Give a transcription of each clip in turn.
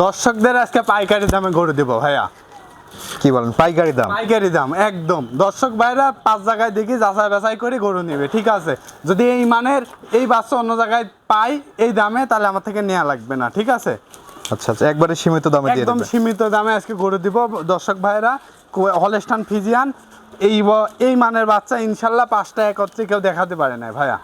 দর্শকদের আজকে পাইকারি দামে গরু দেবো ভাইয়া। কি বলেন পাইকারি দাম? পাইকারি দাম একদম। দর্শক ভাইরা পাঁচ জায়গায় দেখি যাচাই বাছাই করে গরু নেবে ঠিক আছে? যদি এই মানের এই বাচ্চা অন্য জায়গায় পাই এই দামে তাহলে আমার থেকে নেওয়া লাগবে না ঠিক আছে? আচ্ছা আচ্ছা একবারে সীমিত দামে দিয়ে একদম সীমিত দামে আজকে গরু দিব। দর্শক ভাইরা হলস্টান ফিজিয়ান এই এই মানের বাচ্চা ইনশাল্লাহ পাঁচটা একত্রে কেউ দেখাতে পারে না ভাইয়া।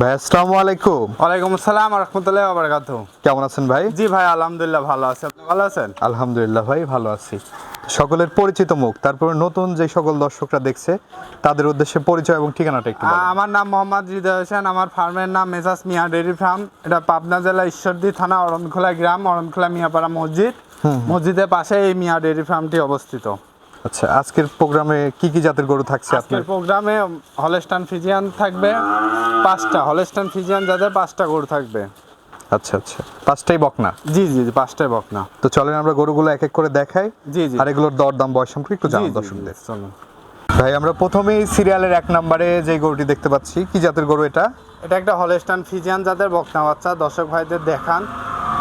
ভাই আসসালামু আলাইকুম। ওয়ালাইকুম আসসালাম রহমতুল্লাহ বারকাত কেমন আছেন ভাই? জি ভাই আলহামদুলিল্লাহ ভালো আছে। আপনি ভালো আছেন? আলহামদুলিল্লাহ ভাই ভালো আছি। সকলের পরিচিত মুখ তারপরে নতুন যে সকল দর্শকরা দেখছে তাদের উদ্দেশ্যে পরিচয় এবং ঠিকানাটা একটু আমার নাম মোহাম্মদ হৃদয় হোসেন আমার ফার্মের নাম মেসাস মিয়া ডেয়ারি ফার্ম। এটা পাবনা জেলা ঈশ্বরদী থানা অরণখোলা গ্রাম অরণখোলা মিয়াপাড়া মসজিদ। মসজিদের পাশে এই মিয়া ডেয়ারি ফার্মটি অবস্থিত। আচ্ছা আজকের প্রোগ্রামে কি কি জাতের গরু থাকছে আজকের প্রোগ্রামে হলস্টান ফিজিয়ান থাকবে পাঁচটা। হলস্টান ফিজিয়ান যাদের পাঁচটা গরু থাকবে। আচ্ছা আচ্ছা পাঁচটাই বকনা? জি জি জি পাঁচটাই বকনা। তো চলেন আমরা গরুগুলো এক এক করে দেখাই। জি জি। আর এগুলোর দর দাম বয়স সম্পর্কে একটু জানান দর্শকদের। চলুন। ভাই আমরা প্রথমেই সিরিয়ালের এক নম্বরে যে গরুটি দেখতে পাচ্ছি কি জাতের গরু এটা? এটা একটা হলস্টান ফিজিয়ান যাদের বকনা বাচ্চা। দর্শক ভাইদের দেখান।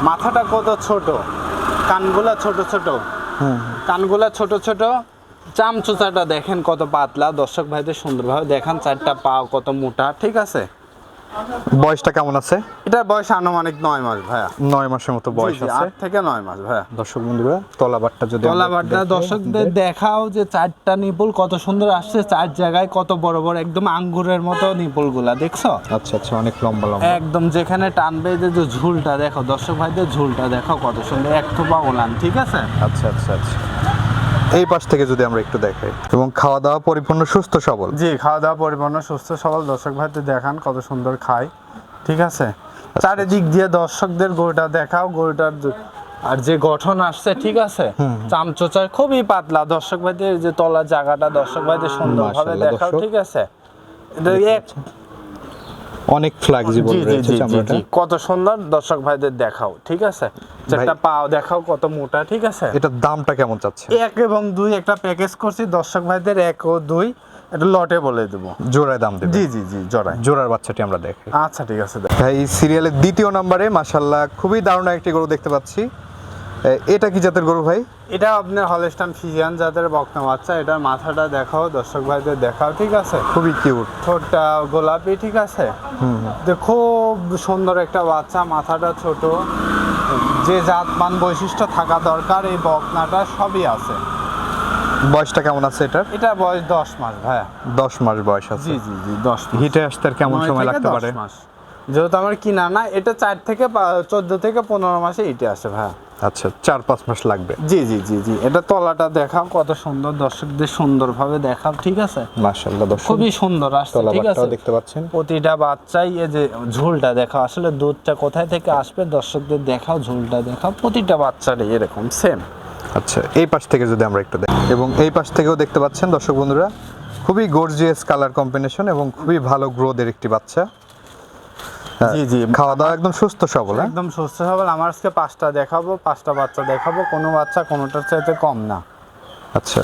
মাথাটা কত ছোট? কানগুলা ছোট ছোট। কানগুলা ছোট ছোট। চামচুচাটা দেখেন কত পাতলা। দর্শক ভাইদের সুন্দরভাবে দেখান চারটা পা কত মোটা ঠিক আছে? বয়সটা কেমন আছে? এটার বয়স আনুমানিক নয় মাস ভাইয়া। নয় মাসের মতো বয়স আছে। আট থেকে নয় মাস ভাইয়া। দর্শক বন্ধুরা তলাবারটা যদি তলাবারটা দর্শকদের দেখাও যে চারটা নিপুল কত সুন্দর আসছে চার জায়গায় কত বড় বড় একদম আঙ্গুরের মতো নিপুলগুলা দেখছ? আচ্ছা আচ্ছা অনেক লম্বা লম্বা। একদম যেখানে টানবে যে যে ঝুলটা দেখো দর্শক ভাইদের ঝুলটা দেখো কত সুন্দর এক থোপা ওলান ঠিক আছে? আচ্ছা আচ্ছা আচ্ছা। এই পাশ থেকে যদি আমরা একটু দেখাই। এবং খাওয়া দাওয়া পরিপূর্ণ সুস্থ সবল। জি খাওয়া দাওয়া পরিপূর্ণ সুস্থ সবল। দর্শক ভাইদের দেখান কত সুন্দর খায় ঠিক আছে? চারিদিক দিয়ে দর্শকদের গরুটা দেখাও গরুটার আর যে গঠন আসছে ঠিক আছে? চামচোচার খুবই পাতলা। দর্শক ভাইদের যে তলার জায়গাটা দর্শক ভাইদের সুন্দরভাবে দেখাও ঠিক আছে? এক অনেক ফ্লেক্সিবল রয়েছে চামড়াটা। কত সুন্দর দর্শক ভাইদের দেখাও ঠিক আছে? যেটা পাও দেখাও কত মোটা ঠিক আছে? এটার দামটা কেমন চাচ্ছে? এক এবং দুই একটা প্যাকেজ করছি দর্শক ভাইদের এক ও দুই এটা লটে বলে দেবো। জোড়ায় দাম দেবে। জি জি জি জড়াই জোড়ার বাচ্চাটি আমরা দেখাই আচ্ছা ঠিক আছে ভাই সিরিয়ালের দ্বিতীয় নম্বরে মাশাল্লাহ খুবই দারুণ একটি গরু দেখতে পাচ্ছি। এটা কি জাতের গরু ভাই? এটা আপনার হলস্টান ফিজিয়ান যাদের বকনা বাচ্চা। এটার মাথাটা দেখাও দর্শক ভাইদের দেখাও ঠিক আছে? খুবই কিউট ঠোঁটটা গোলাপি ঠিক আছে? যে খুব সুন্দর একটা বাচ্চা মাথাটা ছোট। যে জাত জাতমান বৈশিষ্ট্য থাকা দরকার এই বকনাটা সবই আছে। বয়সটা কেমন আছে এটার? এটা বয়স দশ মাস ভাইয়া। দশ মাস বয়স আছে। জি জি জি দশ হিটে আসতে আর কেমন সময় লাগতে পারে? মাস। যেহেতু আমার কিনা না এটা চার থেকে চোদ্দ থেকে পনেরো মাসে ইটে আসে ভাই। আচ্ছা চার পাঁচ মাস লাগবে। জি জি জি জি। এটা তলাটা দেখাও কত সুন্দর। দর্শকদের সুন্দরভাবে দেখাও ঠিক আছে? দর্শক। খুবই সুন্দর আসছে ঠিক আছে? দেখতে পাচ্ছেন। প্রতিটা বাচ্চাই এই যে ঝুলটা দেখাও আসলে দুধটা কোথায় থেকে আসবে দর্শকদের দেখাও ঝুলটা দেখাও প্রতিটা বাচ্চারই এরকম সেম আচ্ছা এই পাশ থেকে যদি আমরা একটু দেখি এবং এই পাশ থেকেও দেখতে পাচ্ছেন দর্শক বন্ধুরা খুবই গর্জিয়াস কালার কম্বিনেশন এবং খুবই ভালো গ্রোথের একটি বাচ্চা। জি জি। খাওয়া দাওয়া একদম সুস্থ সবল হ্যাঁ? একদম সুস্থ সবল। আমার আজকে পাঁচটা দেখাবো পাঁচটা বাচ্চা দেখাবো। কোনো বাচ্চা কোনোটার চাইতে কম না। আচ্ছা।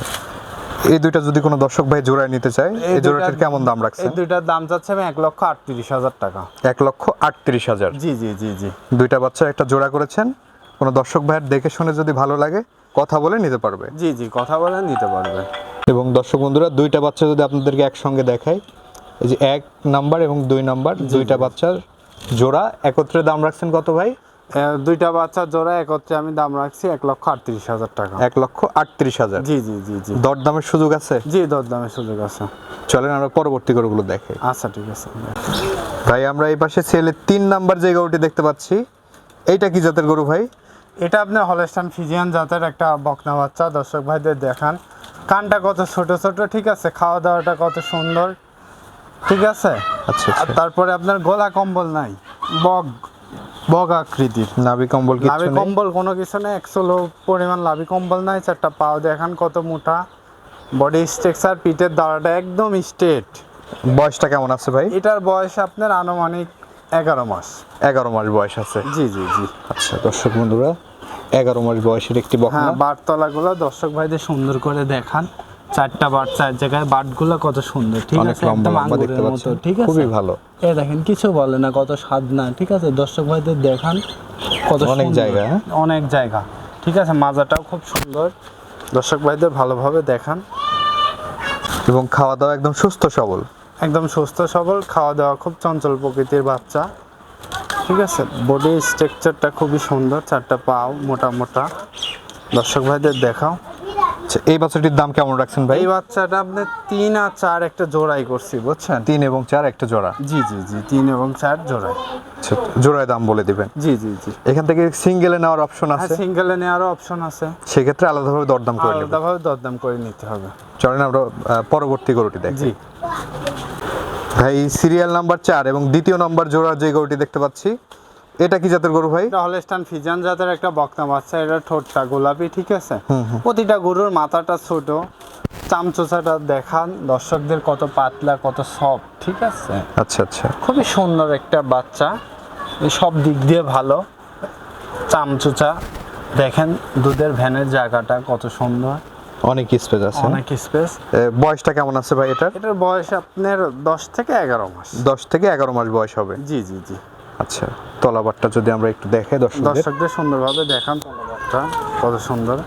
এই দুইটা যদি কোনো দর্শক ভাই জোড়ায় নিতে চায় এই জোড়াটার কেমন দাম এই দুইটার দাম যাচ্ছে আমি এক লক্ষ আটত্রিশ হাজার টাকা। এক লক্ষ আটত্রিশ হাজার। জি জি জি জি। দুইটা বাচ্চা একটা জোড়া করেছেন। কোনো দর্শক ভাইয়ের দেখে শুনে যদি ভালো লাগে কথা বলে নিতে পারবে। জি জি কথা বলে নিতে পারবে। এবং দর্শক বন্ধুরা দুইটা বাচ্চা যদি আপনাদেরকে একসঙ্গে দেখাই এই যে এক নাম্বার এবং দুই নাম্বার দুইটা বাচ্চার জোড়া একত্রে দাম রাখছেন কত ভাই? দুইটা বাচ্চা জোড়া একত্রে আমি দাম রাখছি এক লক্ষ আটত্রিশ হাজার টাকা। এক লক্ষ আটত্রিশ হাজার? জি জি জি জি। দরদামের সুযোগ আছে? জি দরদামের সুযোগ আছে। চলেন আমরা পরবর্তী গরুগুলো দেখাই আচ্ছা ঠিক আছে। ভাই আমরা এই পাশে ছেলে তিন নাম্বার যে গরুটি দেখতে পাচ্ছি এইটা কি জাতের গরু ভাই? এটা আপনার হলস্টান ফিজিয়ান জাতের একটা বকনা বাচ্চা দর্শক ভাইদের দেখান। কানটা কত ছোট ছোট ঠিক আছে? খাওয়া দাওয়াটা কত সুন্দর ঠিক আছে? আর আচ্ছা। তারপরে আপনার গলা কম্বল নাই। বগ। বগ আকৃতির। নাভি কম্বল লাভি কম্বল কোনো কিছু নেই একশোলো পরিমাণ লাভি কম্বল নাই চারটা পাও দেখান কত মোটা। বডি স্ট্রাকচার পিঠের দাঁড়াটা একদম স্ট্রেট বয়সটা কেমন আছে ভাই? এটার বয়স আপনার আনুমানিক এগারো মাস। এগারো মাস বয়স আছে? জি জি জি। আচ্ছা দর্শক বন্ধুরা এগারো মাস বয়সের একটি হ্যাঁ বকনা বারতলাগুলো দর্শক ভাইদের সুন্দর করে দেখান। চারটা বাট চার জায়গায় বাটগুলো কত সুন্দর ঠিক আছে? একদম আঙ্গুরের মতো ঠিক আছে? খুবই ভালো। এ দেখেন কিছু বলে না কত স্বাদ না ঠিক আছে? দর্শক ভাইদের দেখান কত অনেক জায়গা, হ্যাঁ? অনেক জায়গা ঠিক আছে? মাজাটাও খুব সুন্দর। দর্শক ভাইদের ভালোভাবে দেখান। এবং খাওয়া দাওয়া একদম সুস্থ সবল। একদম সুস্থ সবল খাওয়া দাওয়া খুব চঞ্চল প্রকৃতির বাচ্চা ঠিক আছে? বডি স্ট্রাকচারটা খুবই সুন্দর চারটা পাও মোটা মোটা। দর্শক ভাইদের দেখাও। আচ্ছা এই বাচ্চাটির দাম কেমন রাখছেন ভাই? এই বাচ্চাটা আপনি তিন আর চার একটা জোড়াই করছি বুঝছেন? তিন এবং চার একটা জোড়া? জি জি জি তিন এবং চার জোড়াই। আচ্ছা জোড়ায় দাম বলে দিবেন। জি জি জি। এখান থেকে সিঙ্গেলে নেওয়ার অপশন হ্যাঁ আছে? সিঙ্গেলে নেওয়ারও অপশন আছে। সেক্ষেত্রে আলাদাভাবে দরদাম করে নেবেন আলাদাভাবে দরদাম করে নিতে হবে। চলেন আমরা পরবর্তী গরুটি দেখি। জি। ভাই সিরিয়াল নাম্বার চার এবং দ্বিতীয় নাম্বার জোড়া যে গরুটি দেখতে পাচ্ছি এটা কি জাতের গরু ভাই? এটা হলস্টান ফিজান জাতের একটা বক্তা বাচ্চা এটা ঠোঁটটা গোলাপি ঠিক আছে? প্রতিটা গরুর মাথাটা ছোট চামচোচাটা দেখান দর্শকদের কত পাতলা কত সফট ঠিক আছে? আচ্ছা আচ্ছা। খুবই সুন্দর একটা বাচ্চা সব দিক দিয়ে ভালো। চামচোচা দেখেন দুধের ভ্যানের জায়গাটা কত সুন্দর। অনেক স্পেস আছে। অনেক স্পেস বয়সটা কেমন আছে ভাই এটার? এটার বয়স আপনার দশ থেকে এগারো মাস। দশ থেকে এগারো মাস বয়স হবে। জি জি জি। আচ্ছা তলাবারটা যদি আমরা একটু দেখাই দর্শকদের। দর্শকদের সুন্দরভাবে দেখান তলাবারটা কত সুন্দর।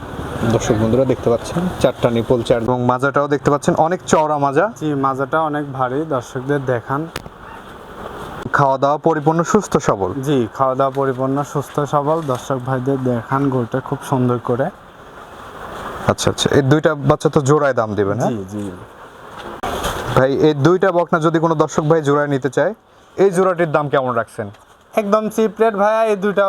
দর্শক বন্ধুরা দেখতে পাচ্ছেন চারটা নিপল চার এবং মাজাটাও দেখতে পাচ্ছেন অনেক চওড়া মাজা। জি মাজাটা অনেক ভারী দর্শকদের দেখান। খাওয়া দাওয়া পরিপূর্ণ সুস্থ সবল। জি খাওয়া দাওয়া পরিপূর্ণ সুস্থ সবল। দর্শক ভাইদের দেখান গরুটা খুব সুন্দর করে। আচ্ছা আচ্ছা এই দুইটা বাচ্চা তো জোড়ায় দাম দিবেন হ্যাঁ? জি জি। ভাই এই দুইটা বকনা যদি কোনো দর্শক ভাই জোড়ায় নিতে চায় এই জোড়াটির দাম কেমন রাখছেন? একদম চিপ রেট ভাইয়া এই দুইটা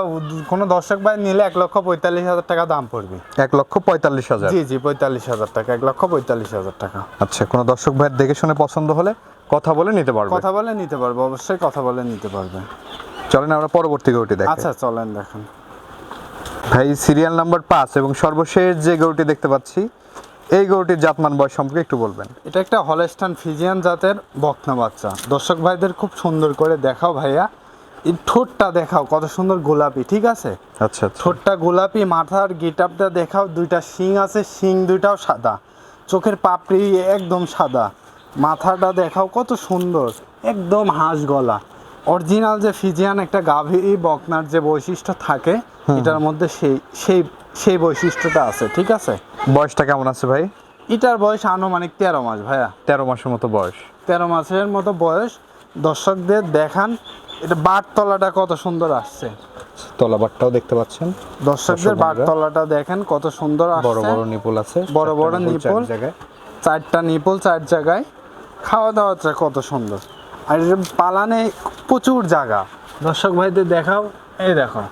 কোনো দর্শক ভাই নিলে এক লক্ষ পঁয়তাল্লিশ হাজার টাকা দাম পড়বে। এক লক্ষ পঁয়তাল্লিশ হাজার? জি জি পঁয়তাল্লিশ হাজার টাকা এক লক্ষ পঁয়তাল্লিশ হাজার টাকা। আচ্ছা কোনো দর্শক ভাইয়ের দেখে শুনে পছন্দ হলে কথা বলে নিতে পারবে। কথা বলে নিতে পারব অবশ্যই কথা বলে নিতে পারবে। চলেন আমরা পরবর্তী গরুটি দেখি। আচ্ছা চলেন দেখেন। ভাই সিরিয়াল নাম্বার পাঁচ এবং সর্বশেষ যে গরুটি দেখতে পাচ্ছি এই গরুটির জাতমান বয়স সম্পর্কে একটু বলবেন। এটা একটা হলস্টান ফিজিয়ান জাতের বকনা বাচ্চা। দর্শক ভাইদের খুব সুন্দর করে দেখাও ভাইয়া। এই ঠোঁটটা দেখাও কত সুন্দর গোলাপি ঠিক আছে? আচ্ছা আচ্ছা। ঠোঁটটা গোলাপি মাথার গিটাপটা দেখাও দুইটা শিং আছে শিং দুইটাও সাদা। চোখের পাপড়ি একদম সাদা। মাথাটা দেখাও কত সুন্দর একদম হাঁস গলা। অরিজিনাল যে ফিজিয়ান একটা গাভী বকনার যে বৈশিষ্ট্য থাকে এটার মধ্যে সেই সেই সেই বৈশিষ্ট্যটা আছে ঠিক আছে? বয়সটা কেমন আছে ভাই? এটার বয়স আনুমানিক তেরো মাস ভাইয়া। তেরো মাসের মতো বয়স। তেরো মাসের মতো বয়স। দর্শকদের দেখান এটা বাটতলাটা কত সুন্দর আসছে। তলা তলাবারটাও দেখতে পাচ্ছেন। দর্শকদের দর্শক বন্ধুরা। দেখেন কত সুন্দর বড় আসছে। বড় নিপুল আছে বড় বড় নিপুল। জায়গায়। চারটা নিপল চার জায়গায়। খাওয়া দাওয়াটা কত সুন্দর। আর পালানে প্রচুর জায়গা। দর্শক ভাইদের দেখাও এই দেখো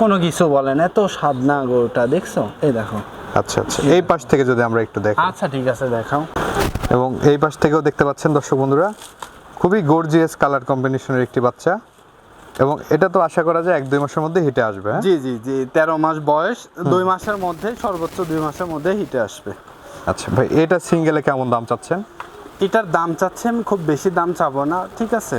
কোনো কিছু বলেন এত স্বাদ না গরুটা দেখছ? এই দেখো। আচ্ছা আচ্ছা এই পাশ থেকে যদি আমরা একটু দেখি। আচ্ছা ঠিক আছে দেখাও। এবং এই পাশ থেকেও দেখতে পাচ্ছেন দর্শক বন্ধুরা খুবই গর্জিয়াস কালার কম্বিনেশনের একটি বাচ্চা। এবং এটা তো আশা করা যায় এক দুই মাসের মধ্যে হিটে আসবে হ্যাঁ? জি জি জি তেরো মাস বয়স দুই মাসের মধ্যে সর্বোচ্চ দুই মাসের মধ্যে হিটে আসবে। আচ্ছা ভাই এটা সিঙ্গেলে কেমন দাম চাচ্ছেন? এটার দাম চাচ্ছে আমি খুব বেশি দাম চাবো না ঠিক আছে?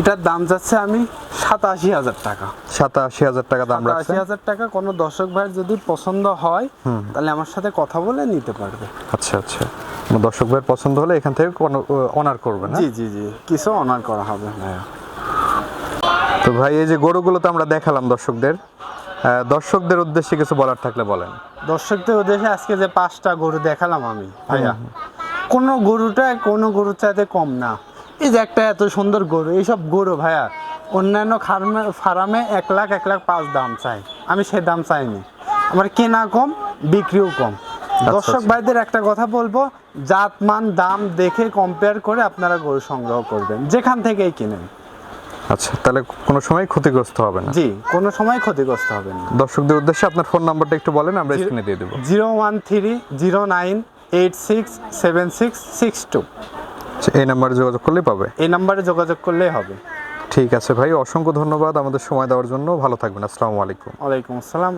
এটার দাম যাচ্ছে আমি সাতাশি হাজার টাকা। সাতাশি হাজার টাকা দাম আশি হাজার টাকা কোনো দর্শক ভাইয়ের যদি পছন্দ হয় তাহলে আমার সাথে কথা বলে নিতে পারবে। আচ্ছা আচ্ছা। দর্শক ভাইয়ের পছন্দ হলে এখান থেকে কোনো অনার করবেন হ্যাঁ? জি জি জি। কিছু অনার করা হবে তো ভাই এই যে গরুগুলো তো আমরা দেখালাম দর্শকদের। দর্শকদের উদ্দেশ্যে কিছু বলার থাকলে বলেন। দর্শকদের উদ্দেশ্যে আজকে যে পাঁচটা গরু দেখালাম আমি ভাইয়া। কোনো গরুটা কোনো গরুর চাইতে কম না। এই যে একটা এত সুন্দর গরু এইসব গরু ভাইয়া অন্যান্য ফার্মে ফার্মে এক লাখ এক লাখ পাঁচ দাম চাই। আমি সে দাম চাইনি। আমার কেনা কম বিক্রিও কম। দর্শক আচ্ছা। ভাইদের একটা কথা বলব জাত মান দাম দেখে কম্পেয়ার করে আপনারা গরু সংগ্রহ করবেন যেখান থেকেই কিনেন। আচ্ছা তাহলে কোনো সময় ক্ষতিগ্রস্ত হবে না? জি কোনো সময় ক্ষতিগ্রস্ত হবে না। দর্শকদের উদ্দেশ্যে আপনার ফোন নাম্বারটা একটু বলেন আমরা স্ক্রিনে দিয়ে দেবো। Zero one three zero nine eight six seven six six two এই নাম্বারে যোগাযোগ করলেই পাবে? এই নাম্বারে যোগাযোগ করলেই হবে। ঠিক আছে ভাই অসংখ্য ধন্যবাদ আমাদের সময় দেওয়ার জন্য। ভালো থাকবেন আসসালামু আলাইকুম। ওয়ালাইকুম আসসালাম।